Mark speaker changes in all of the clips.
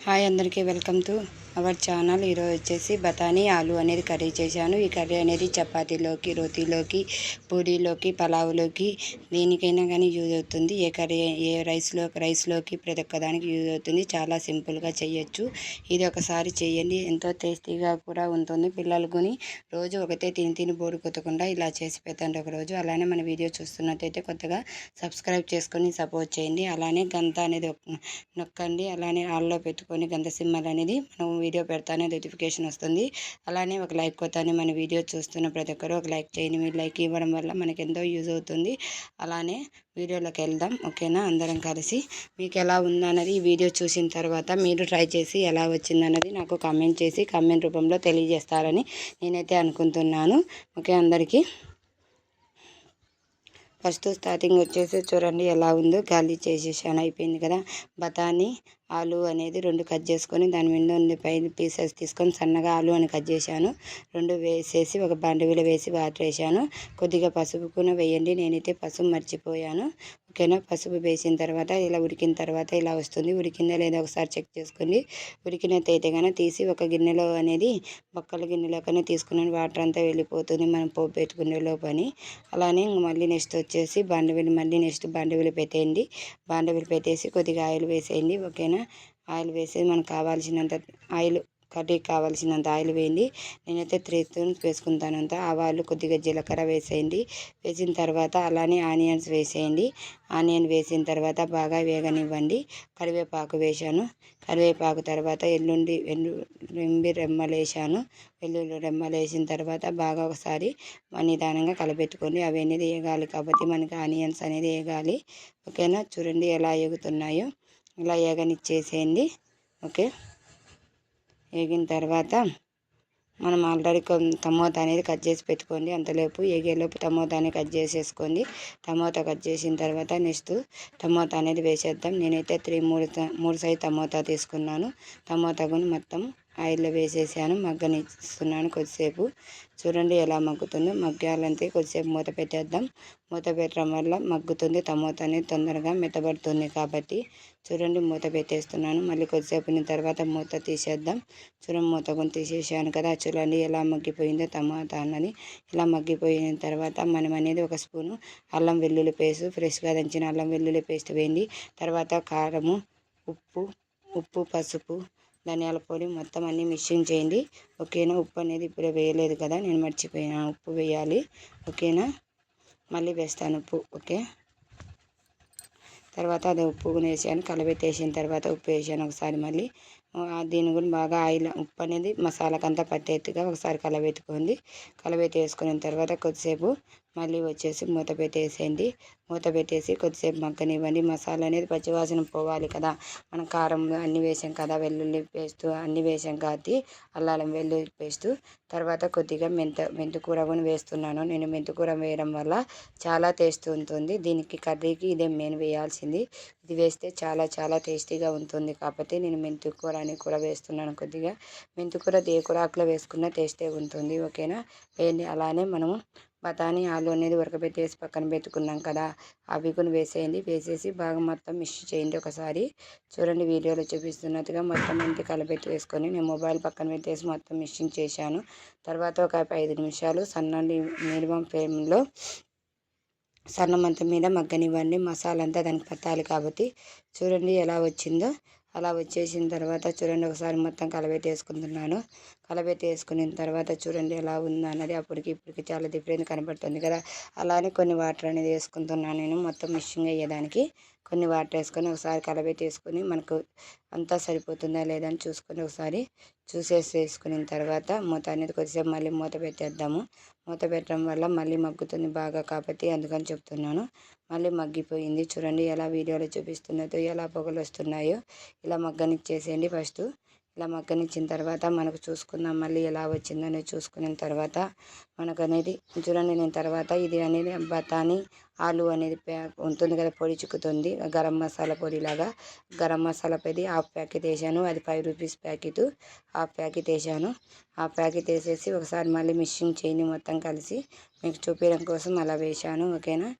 Speaker 1: Hi అందరికీ welcome to our channel ఈరోజు వచ్చేసి బఠానీ ఆలు అనేది కర్రీ చేశాను. ఈ కర్రీ అనేది చపాతీలోకి రోటీలోకి పూరీలోకి పలావులోకి దేనికైనా కానీ యూజ్ అవుతుంది. ఏ కర్రీ ఏ రైస్లో రైస్లోకి ప్రతి ఒక్కదానికి యూజ్ అవుతుంది. చాలా సింపుల్గా చేయొచ్చు. ఇది ఒకసారి చేయండి. ఎంతో టేస్టీగా కూడా ఉంటుంది. పిల్లలు రోజు ఒకటే తిని తిని బోరు కొట్టకుండా ఇలా చేసి పెట్టండి ఒకరోజు. అలానే మన వీడియో చూస్తున్నట్టయితే కొత్తగా సబ్స్క్రైబ్ చేసుకొని సపోర్ట్ చేయండి. అలానే గంత అనేది నొక్కండి. అలానే ఆల్లో పెట్టుకొని గంత సింబల్ అనేది మనం వీడియో పెడతానే నోటిఫికేషన్ వస్తుంది. అలానే ఒక లైక్ కొత్తానే మన వీడియో చూస్తున్న ప్రతి ఒక్కరు ఒక లైక్ చేయండి. మీరు లైక్ ఇవ్వడం వల్ల మనకి ఎంతో యూజ్ అవుతుంది. అలానే వీడియోలోకి వెళ్దాం. ఓకేనా అందరం కలిసి మీకు ఎలా ఉందన్నది ఈ వీడియో చూసిన తర్వాత మీరు ట్రై చేసి ఎలా వచ్చిందన్నది నాకు కామెంట్ చేసి కామెంట్ రూపంలో తెలియజేస్తారని నేనైతే అనుకుంటున్నాను. ఓకే అందరికీ. ఫస్ట్ స్టార్టింగ్ వచ్చేసి చూడండి ఎలా ఉందో. గాలి చేసేసాను అయిపోయింది కదా. బఠానీ ఆలు అనేది రెండు కట్ చేసుకొని దాని మీద ఉండే పైన పీసెస్ తీసుకొని సన్నగా ఆలు అని కట్ చేశాను. రెండు వేసేసి ఒక బండవిలో వేసి వాటర్ వేసాను కొద్దిగా పసుపు కూడా వేయండి. నేనైతే పసుపు మర్చిపోయాను. ఓకేనా? పసుపు వేసిన తర్వాత ఇలా ఉడికిన తర్వాత ఇలా వస్తుంది. ఉడికిందా లేదా ఒకసారి చెక్ చేసుకోండి. ఉడికినట్టు అయితే కానీ తీసి ఒక గిన్నెలో అనేది బొక్కల గిన్నెలో కానీ తీసుకున్నాను. వాటర్ అంతా వెళ్ళిపోతుంది. మనం పోపు పెట్టుకునే లోపని. అలానే మళ్ళీ నెక్స్ట్ వచ్చేసి బండవిలు మళ్ళీ నెక్స్ట్ బండవిలు పెట్టేయండి. బండవిలు పెట్టేసి కొద్దిగా ఆయిల్ వేసేయండి. ఓకేనా? ఆయిల్ వేసి మనకు కావాల్సినంత ఆయిల్ కర్రీ కావాల్సినంత ఆయిల్ వేయండి. నేనైతే త్రీ స్పూన్స్ వేసుకుంటాను అంత ఆవాలు కొద్దిగా జీలకర్ర వేసేయండి. వేసిన తర్వాత అలానే ఆనియన్స్ వేసేయండి. ఆనియన్ వేసిన తర్వాత బాగా వేగనివ్వండి. కరివేపాకు వేసాను కరివేపాకు తర్వాత ఎల్లుండి ఎల్లుండి రెమ్మలు వేసాను వెల్లుల్లి రెమ్మలు వేసిన తర్వాత బాగా ఒకసారి నిదానంగా కలపెట్టుకోండి అవి అనేది వేగాలి కాబట్టి మనకి ఆనియన్స్ అనేది వేగాలి. ఓకేనా? చూడండి ఎలా ఎగుతున్నాయో ఇలా ఏగనిచ్చేసేయండి. ఓకే. ఏగిన తర్వాత మనం ఆల్రెడీ టమోటా అనేది కట్ చేసి పెట్టుకోండి. అంతలోపు ఏగేలోపు టమోటా అనేది కట్ చేసేసుకోండి. టమోటా కట్ చేసిన తర్వాత నెక్స్ట్ టమోటా అనేది వేసేద్దాం. నేనైతే త్రీ మూడు మూడు సైజు టమోటా తీసుకున్నాను. టమోటా కొని మొత్తం ఆయిల్లో వేసేసాను మగ్గనిస్తున్నాను కొద్దిసేపు. చూడండి ఎలా మగ్గుతుందో. మగ్గాలంతే కొద్దిసేపు మూత పెట్టేద్దాం. మూత పెట్టడం వల్ల మగ్గుతుంది టమోటా అనేది తొందరగా మెత్తబడుతుంది కాబట్టి. చూడండి మూత పెట్టేస్తున్నాను. మళ్ళీ కొద్దిసేపు తర్వాత మూత తీసేద్దాం. చూడండి మూత కొని తీసేసాను కదా. చూడండి ఎలా మగ్గిపోయిందో టమాటా అన్నది. ఇలా మగ్గిపోయిన తర్వాత మనం అనేది ఒక స్పూను అల్లం వెల్లుల్లి పేస్ట్ ఫ్రెష్గా దంచిన అల్లం వెల్లుల్లి పేస్ట్ వేయండి. తర్వాత కారము ఉప్పు ఉప్పు పసుపు ధనియాల పొడి మొత్తం అన్నీ మిక్సింగ్ చేయండి. ఓకేనా? ఉప్పు అనేది ఇప్పుడే వేయలేదు కదా నేను మర్చిపోయాను. ఉప్పు వేయాలి. ఓకేనా? మళ్ళీ వేస్తాను ఉప్పు. ఓకే? తర్వాత అది ఉప్పు వేసాను. కలబెట్టేసిన తర్వాత ఉప్పు వేసాను ఒకసారి మళ్ళీ. దీని కూడా బాగా ఆయిల్ ఉప్పు అనేది మసాలాకంతా పట్టేట్టుగా ఒకసారి కలబెట్టుకోండి. కలబెట్టేసుకున్న తర్వాత కొద్దిసేపు మళ్ళీ వచ్చేసి మూత పెట్టేసేయండి. మూత పెట్టేసి కొద్దిసేపు మగ్గనివ్వండి. మసాలా అనేది పచ్చివాసన పోవాలి కదా. మనం కారం అన్నీ వేసాం కదా వెల్లుల్లి పేస్ట్ అన్నీ వేసాం కాబట్టి అల్లాలం వెల్లుల్లి పేస్ట్. తర్వాత కొద్దిగా మెంత మెంతుకూర కూడా వేస్తున్నాను. నేను మెంతికూర వేయడం వల్ల చాలా టేస్ట్ ఉంటుంది. దీనికి కర్రీకి ఇదే మెయిన్ వేయాల్సింది. ఇది వేస్తే చాలా చాలా టేస్టీగా ఉంటుంది కాబట్టి నేను మెంతికూర అని కూడా వేస్తున్నాను కొద్దిగా. మెంతికూర దేకురాకులో వేసుకున్న టేస్టే ఉంటుంది. ఓకేనా? వేయండి. అలానే మనము బఠానీ ఆలు అనేది ఉడకబెట్టేసి పక్కన పెట్టుకున్నాం కదా అవి కూడా వేసేయండి. వేసేసి బాగా మొత్తం మిక్స్ చేయండి ఒకసారి. చూడండి వీడియోలో చూపిస్తున్నట్టుగా మొత్తం అంతా కలబెట్టి వేసుకొని నేను మొబైల్ పక్కన పెట్టేసి మొత్తం మిక్సింగ్ చేశాను. తర్వాత ఒక ఐదు నిమిషాలు సన్న మీడియం ఫ్లేమ్లో సన్నమంత మీద మగ్గనివ్వండి. మసాలా అంతా దానికి పట్టాలి కాబట్టి. చూడండి ఎలా వచ్చిందో. అలా వచ్చేసిన తర్వాత చూడండి ఒకసారి మొత్తం కలబెట్టేసుకుంటున్నాను కలబెట్టేసుకున్న తర్వాత చూడండి ఎలా ఉందా అన్నది అప్పటికి ఇప్పటికి చాలా డిఫరెంట్ కనబడుతుంది కదా. అలానే కొన్ని వాటర్ అనేది వేసుకుంటున్నాను నేను మొత్తం మిషింగ్ అయ్యేదానికి. కొన్ని వాటర్ వేసుకొని ఒకసారి కలబెట్టేసుకొని మనకు అంతా సరిపోతుందా లేదా అని చూసుకొని ఒకసారి చూసేసి వేసుకున్న తర్వాత మూత అనేది కొద్దిసేపు మళ్ళీ మూత పెట్టేద్దాము. మూత పెట్టడం వల్ల మళ్ళీ మగ్గుతుంది బాగా కాబట్టి అందుకని చెప్తున్నాను. మళ్ళీ మగ్గిపోయింది. చూడండి ఎలా వీడియోలో చూపిస్తున్నదో ఎలా పొగలు వస్తున్నాయో ఇలా మగ్గనిచ్చేసేయండి ఫస్ట్. ఇలా మగ్గనిచ్చిన తర్వాత మనకు చూసుకుందాం మళ్ళీ ఎలా వచ్చిందని చూసుకున్న తర్వాత మనకు అనేది చూడండి నేను తర్వాత ఇది అనేది బతాని ఆలు అనేది ఉంటుంది కదా పొడి చిక్కుతుంది గరం మసాలా పొడిలాగా. గరం మసాలా పొడి హాఫ్ ప్యాకెట్ వేసాను అది five rupees packet half packet వేసాను. హాఫ్ ప్యాకెట్ వేసేసి ఒకసారి మళ్ళీ మిక్సింగ్ చేయని మొత్తం కలిసి మీకు చూపించడం కోసం అలా వేసాను ఓకేనా?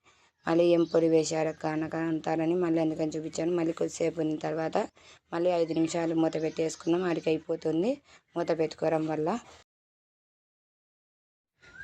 Speaker 1: మళ్ళీ ఏం పొడి వేశారు కనుక అంటారని మళ్ళీ అందుకని చూపించాను. మళ్ళీ కొద్దిసేపు ఉన్న తర్వాత మళ్ళీ ఐదు నిమిషాలు మూత పెట్టేసుకున్నాం. అడికి అయిపోతుంది మూత పెట్టుకోవడం వల్ల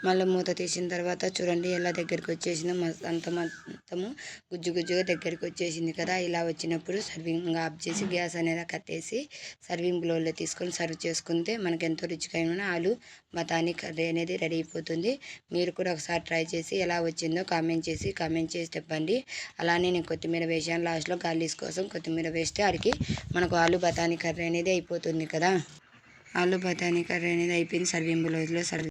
Speaker 1: మళ్ళీ మూత తీసిన తర్వాత చూడండి ఎలా దగ్గరికి వచ్చేసిందో. మస్- అంత మొత్తము గుజ్జు గుజ్జుగా దగ్గరికి వచ్చేసింది కదా. ఇలా వచ్చినప్పుడు సర్వింగ్ ఆఫ్ చేసి గ్యాస్ అనేది కట్టేసి సర్వింగ్ బౌల్లో తీసుకొని సర్వ్ చేసుకుంటే మనకి ఎంతో రుచికరమైన ఆలు బతానీ కర్రీ అనేది రెడీ అయిపోతుంది. మీరు కూడా ఒకసారి ట్రై చేసి ఎలా వచ్చిందో కామెంట్ చేసి కామెంట్ చేసి చెప్పండి. అలానే నేను కొత్తిమీర వేసాను లాస్ట్లో. గార్లీస్ కోసం కొత్తిమీర వేస్తే అడిగి మనకు ఆలు బతానీ కర్రీ అనేది అయిపోతుంది కదా. ఆలు బతానీ కర్రీ అనేది అయిపోయింది. సర్వింగ్ బౌల్లో సర్వ్